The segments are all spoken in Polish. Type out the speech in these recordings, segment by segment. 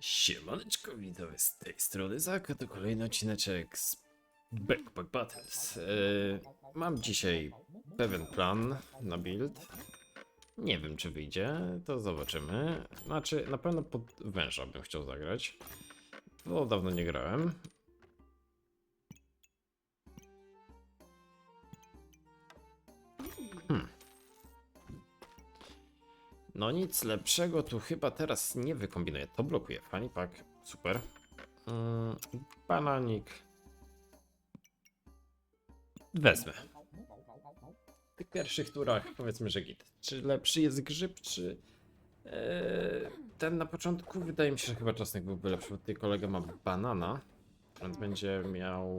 Siemaneczko, witam z tej strony Zaka, to kolejny odcineczek z Backpack Battles. E, mam dzisiaj pewien plan na build. Nie wiem czy wyjdzie, to zobaczymy. Znaczy, na pewno pod węża bym chciał zagrać. Bo dawno nie grałem. No nic lepszego tu chyba teraz nie wykombinuję. To blokuje. Fani pak, super. Mm, bananik. Wezmę. W tych pierwszych turach powiedzmy, że git. Czy lepszy jest grzyb, czy e, ten na początku? Wydaje mi się, że chyba czasnek byłby lepszy, bo tutaj kolega ma banana, więc będzie miał...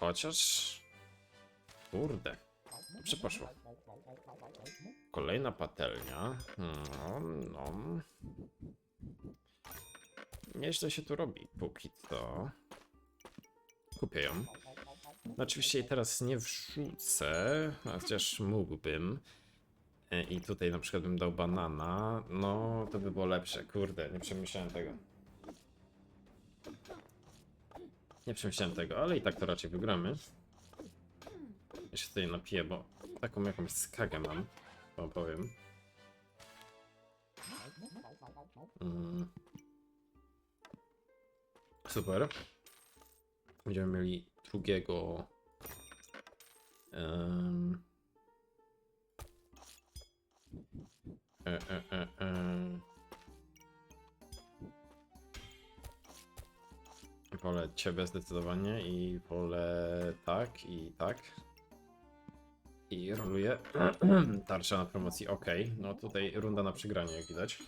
Chociaż... Kurde. Dobrze poszło. Kolejna patelnia. No, no. Nieźle się tu robi. Póki to. Kupię ją. No, oczywiście jej teraz nie wrzucę, chociaż mógłbym. E, I tutaj na przykład bym dał banana. No, to by było lepsze. Kurde, nie przemyślałem tego. Nie przemyślałem tego, ale i tak to raczej wygramy. Się tutaj napiję, bo taką jakąś skagę mam. Wam powiem. Mm. Super. Będziemy mieli drugiego. em, E, e, e, e. Wolę ciebie zdecydowanie i wolę tak i tak. I roluję. Tarcza na promocji, ok. No tutaj runda na przegranie, jak widać.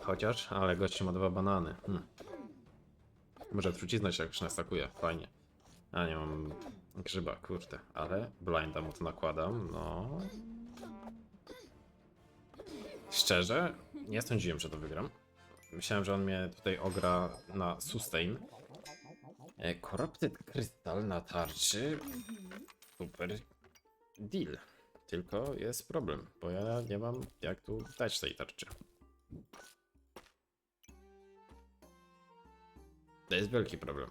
Chociaż, ale gość ma dwa banany. Hmm. Może trucizna się jakoś nastakuje, fajnie. A nie mam grzyba, kurde. Ale blinda mu to nakładam, no. Szczerze, nie sądziłem, że to wygram. Myślałem, że on mnie tutaj ogra na sustain. E, Corrupted Crystal na tarczy. Super deal. Tylko jest problem, bo ja nie mam jak tu dać tej tarczy. To jest wielki problem.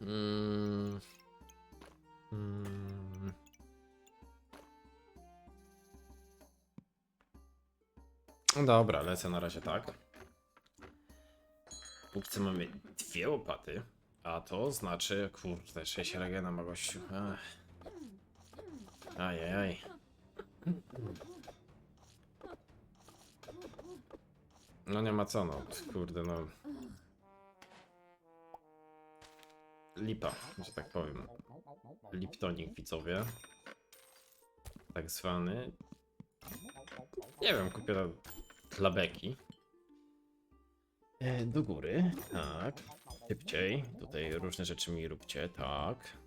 Mm. No Dobra, lecę na razie tak. Póki co mamy dwie łopaty, a to znaczy, kurde, 6 regena ma gościu. Ech. Ajajaj. No nie ma co, no, kurde, no. Lipa, że tak powiem. Liptonik, widzowie. Tak zwany. Nie wiem, kupię dla beki. E, do góry, tak. Szybciej. Tutaj różne rzeczy mi róbcie, tak.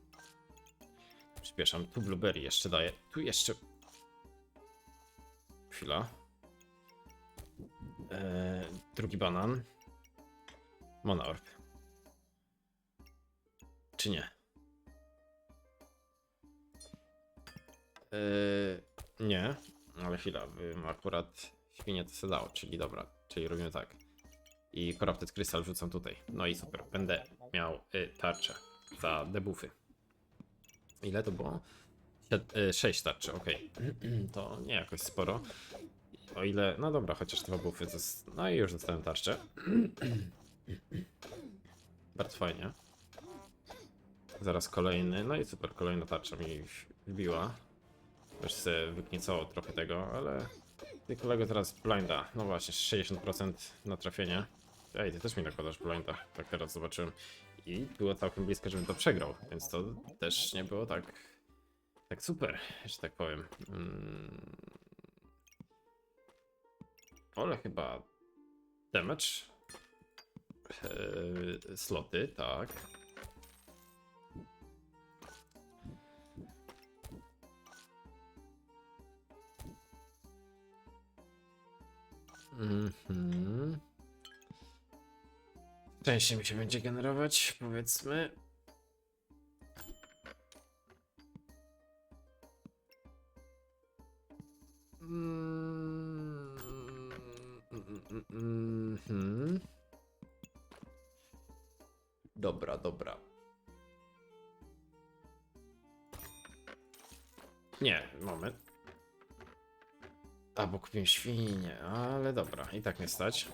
Przyspieszam. Tu blueberry jeszcze daję. Tu jeszcze... Chwila. E, drugi banan. Monarch. Czy nie? E, nie, ale chwila, bym akurat świnie to se dało, czyli dobra, czyli robimy tak. I Corrupted Crystal wrzucam tutaj. No i super, będę miał y, tarczę za debuffy. Ile to było? 6 tarczy, ok. To nie jakoś sporo. O ile, no dobra, chociaż dwa buffy, jest... no i już dostałem tarczę. Bardzo fajnie. Zaraz kolejny, no i super, kolejna tarcza mi wbiła. Już sobie wykniecało trochę tego, ale... Ty kolego teraz blinda, no właśnie, 60% na trafienie. Ej, ty też mi nakładasz blinda, tak teraz zobaczyłem. I było całkiem blisko, żebym to przegrał, więc to też nie było tak... Tak super, że tak powiem. Mm. Chyba... Damage. Eee, sloty, tak. Częściej mi się będzie generować, powiedzmy. Dobra, dobra. Nie, moment. A, bo kupiłem świnie, ale dobra, i tak nie stać.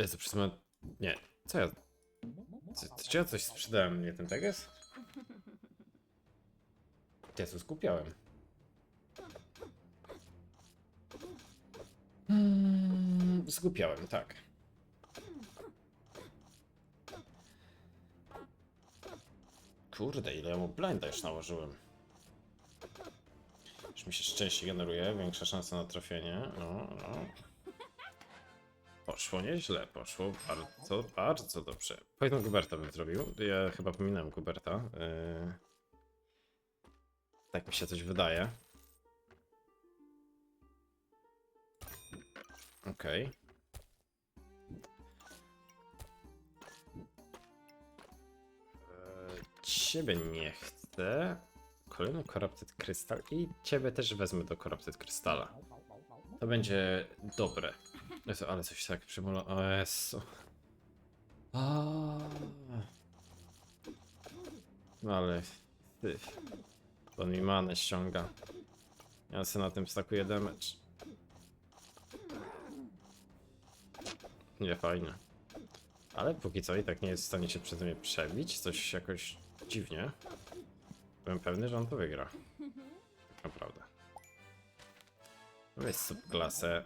Jezu, przez moment... Nie, co ja... Co, czy ja coś sprzedałem, nie ten teges? Jezu, skupiałem. Mm, Zgupiałem, tak. Kurde, ile ja mu blinda już nałożyłem. Już mi się szczęście generuje, większa szansa na trafienie. No, no. Poszło nieźle, poszło bardzo, bardzo dobrze. Pojedynek Guberta bym zrobił. Ja chyba pominąłem Guberta. Yy... Tak mi się coś wydaje. Okej. Eee, Ciebie nie chcę. Kolejny Corrupted Crystal i ciebie też wezmę do Corrupted Crystala. To będzie dobre. Jezu, ale coś tak przymulo... O Jezu. No ale... Ty. On mi manę ściąga. Ja sobie na tym stakuję damage. Nie fajnie. Ale póki co i tak nie jest w stanie się przed mnie przebić. Coś jakoś dziwnie. Byłem pewny, że on to wygra. Tak naprawdę. Weź subklasę.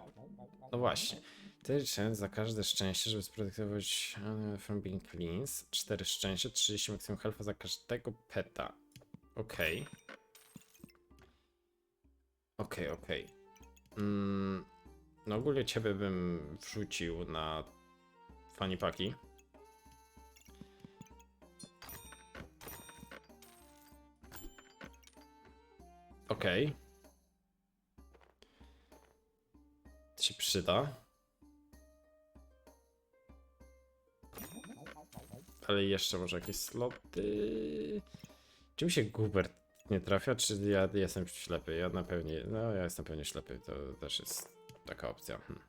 No właśnie. 4 szczęście za każde szczęście, żeby sproduktować uh, from being cleans. 4 szczęście, 30 maksimum health za każdego peta. Okej. Okej, okej. Mm, no ogólnie ciebie bym wrzucił na fanny paki. Okej. To przyda. Ale jeszcze może jakieś sloty. Czy mi się Gubert nie trafia, czy ja jestem ślepy? Ja na pewnie, no ja jestem pewnie ślepy, to też jest taka opcja. Hmm.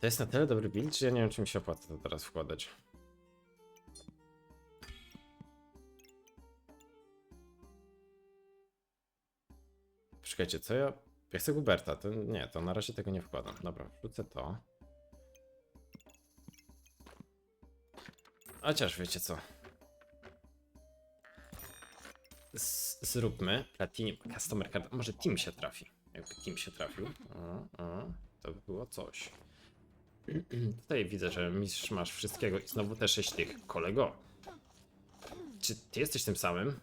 To jest na tyle dobry build, że ja nie wiem, czy mi się opłaca to teraz wkładać. Czekajcie, co ja... Ja chcę Guberta, to nie, to na razie tego nie wkładam. Dobra, wrzucę to. Chociaż wiecie co. Z zróbmy Platinum Customer Card. Może Team się trafi. Jakby Team się trafił. O, o, to by było coś. Tutaj widzę, że mistrz masz wszystkiego i znowu te sześć tych. Kolego, czy ty jesteś tym samym?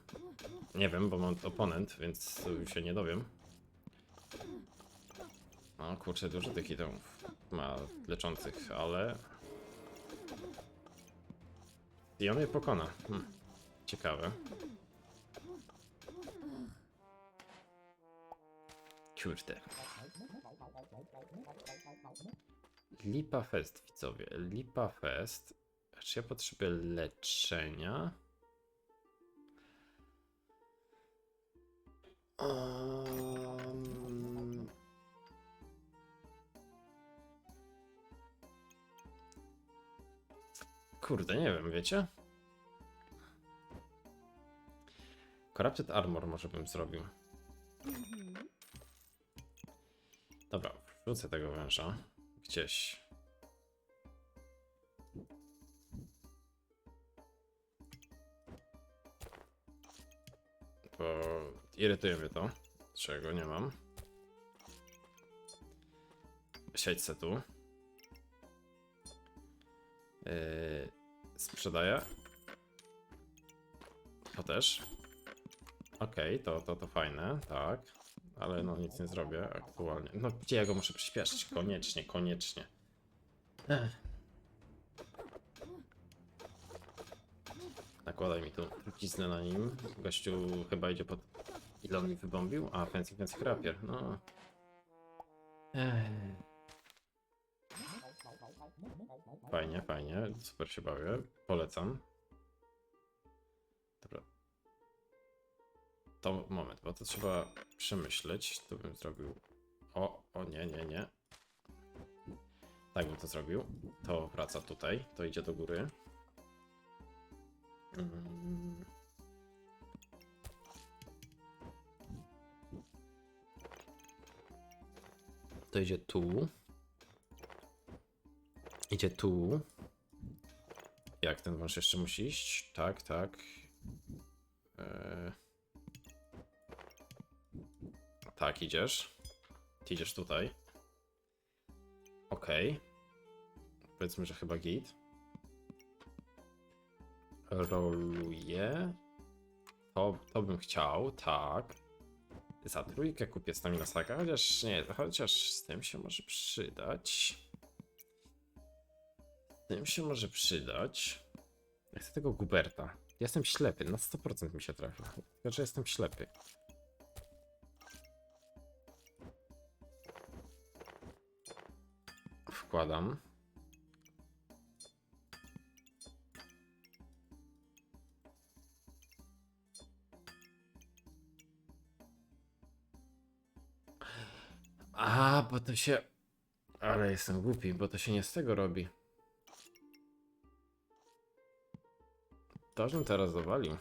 Nie wiem, bo mam oponent, więc się nie dowiem. O kurczę, dużo tych itemów ma leczących, ale... I on je pokona. Hmm. Ciekawe. Kurde. Lipa Fest, widzowie. Lipa Fest. Czy ja potrzebuję leczenia? Um... Kurde, nie wiem, wiecie? Corrupted Armor może bym zrobił. Dobra, wrzucę tego węża gdzieś. Bo irytuje mnie to, czego nie mam. Siedź tu. Yy, sprzedaję. To też. Okej, to, to, to fajne, tak. Ale no nic nie zrobię aktualnie. No gdzie ja go muszę przyspieszyć? Koniecznie, koniecznie. Ech. Nakładaj mi tu truciznę na nim. Gościu chyba idzie pod... Ile on mi wybombił? A, fancy, fancy hrapier. No. Ech. Fajnie, fajnie. Super się bawię. Polecam. Dobra. To moment, bo to trzeba przemyśleć. To bym zrobił. O, o nie, nie, nie. Tak bym to zrobił. To wraca tutaj, to idzie do góry. To idzie tu. Idzie tu. Jak ten wąż jeszcze musi iść? Tak, tak. Eee... Tak, idziesz. Ty idziesz tutaj. Okej. Powiedzmy, że chyba git. Roluję. To, to bym chciał, tak. Za trójkę kupię stamina saka, chociaż nie, chociaż z tym się może przydać. Tym się może przydać. Ja chcę tego Guberta. Ja Jestem ślepy, na 100% mi się trafia. Tylko, że jestem ślepy. Wkładam. A, bo to się. Ale jestem głupi, bo to się nie z tego robi. Żebym teraz dowalił.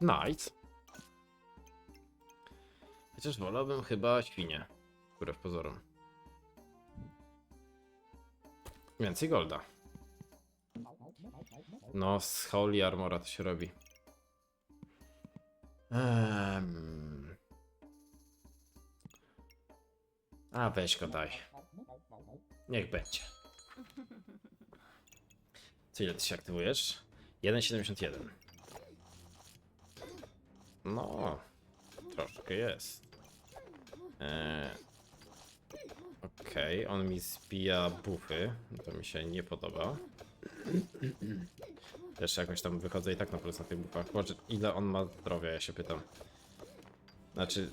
Nice. Chociaż wolałbym chyba świnię, wbrew pozorom. Więcej golda. No, z Holy Armora to się robi. Ehm. A weź go daj. Niech będzie. Co ile ty się aktywujesz? 1,71. No, troszkę jest. Eee, Okej, on mi zbija buffy. To mi się nie podoba. Też jakoś tam wychodzę i tak na plus na tych buffach. Boże, ile on ma zdrowia, ja się pytam. Znaczy...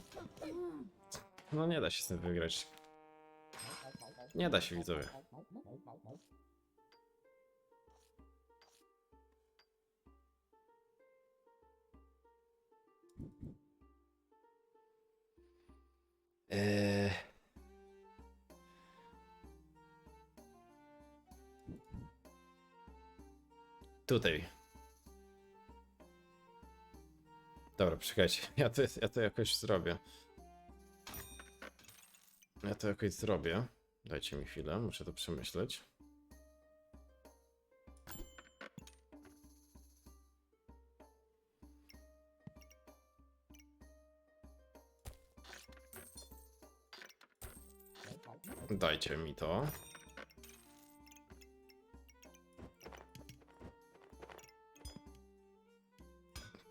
No nie da się z tym wygrać. Nie da się, widzowie. Eee... Tutaj. Dobra, czekajcie. Ja to, ja to jakoś zrobię. Ja to jakoś zrobię. Dajcie mi chwilę, muszę to przemyśleć. Dajcie mi to.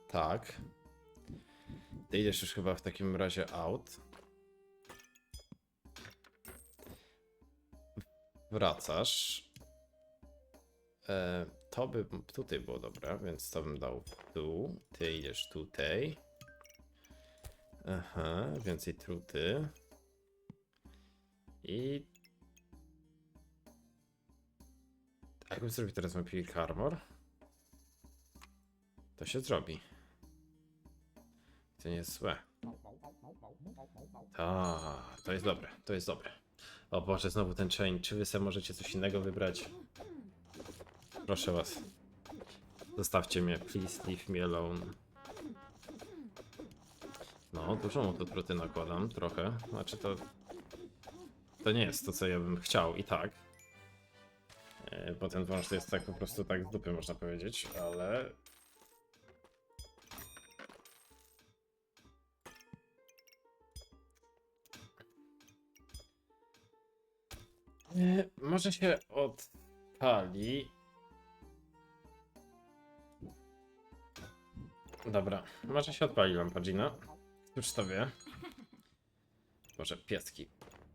Tak. Ty idziesz już chyba w takim razie out. Wracasz. E, to by tutaj było dobre, więc to bym dał tu. Ty idziesz tutaj. Aha, więcej truty. I... Jakbym zrobił teraz Vampiric Armor? To się zrobi. To nie jest złe. Ta, to jest dobre, to jest dobre. O Boże, znowu ten chain. Czy wy sobie możecie coś innego wybrać? Proszę was. Zostawcie mnie, please leave me alone. No, dużo mu tu truty nakładam, trochę. Znaczy to... To nie jest to, co ja bym chciał i tak. E, Bo ten wąż to jest tak po prostu tak z dupy, można powiedzieć, ale... Może się odpali. Dobra, może się odpali Lampadina. Już to wie. Może pieski.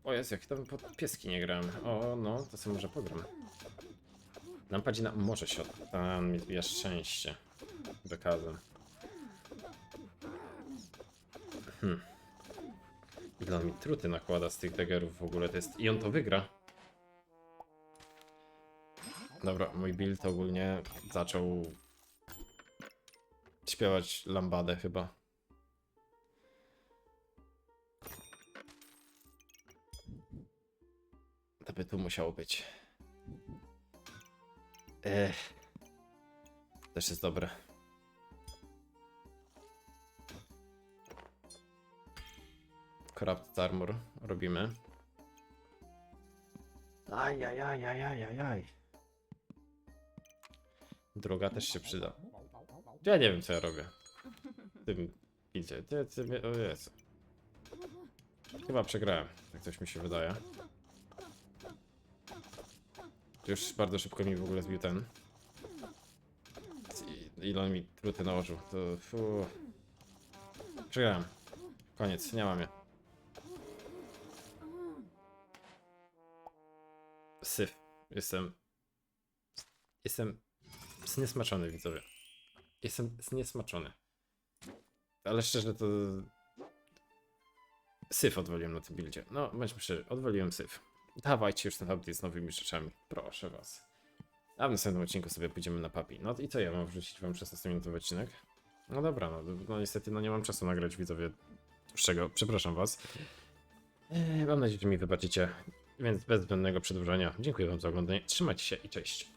O jest, jak tam pod pieski nie grałem. O, no, to sobie może pogram. Lampadina może się od... Tam mi zbija szczęście. Wykazem. Hmm. Ile on mi truty nakłada z tych daggerów w ogóle to jest... I on to wygra. Dobra, mój build ogólnie zaczął odśpiewać lambadę chyba. To by tu musiało być. Ech. Też jest dobre. Corrupt Armor robimy. Ajajajajajajaj. Druga też się przyda. Ja nie wiem co ja robię. Tym idzie. Ty, ty, mnie- o. Chyba przegrałem, tak coś mi się wydaje. Już bardzo szybko mi w ogóle zbił ten. Ile mi truty nałożył, to fu. Przegrałem. Koniec, nie mam je. Syf. Jestem... Jestem zniesmaczony, widzowie. Jestem zniesmaczony. Ale szczerze to... Syf odwaliłem na tym buildzie. No, bądźmy szczerzy, odwaliłem syf. Dawajcie już ten update z nowymi rzeczami. Proszę was. A w następnym odcinku sobie pójdziemy na papi. No i co ja mam wrzucić wam 16-minutowy odcinek? No dobra, no, no niestety no nie mam czasu nagrać widzowie dłuższego. Przepraszam was. Eee, mam nadzieję, że mi wybaczycie. Więc bez zbędnego przedłużania. Dziękuję wam za oglądanie. Trzymajcie się i cześć.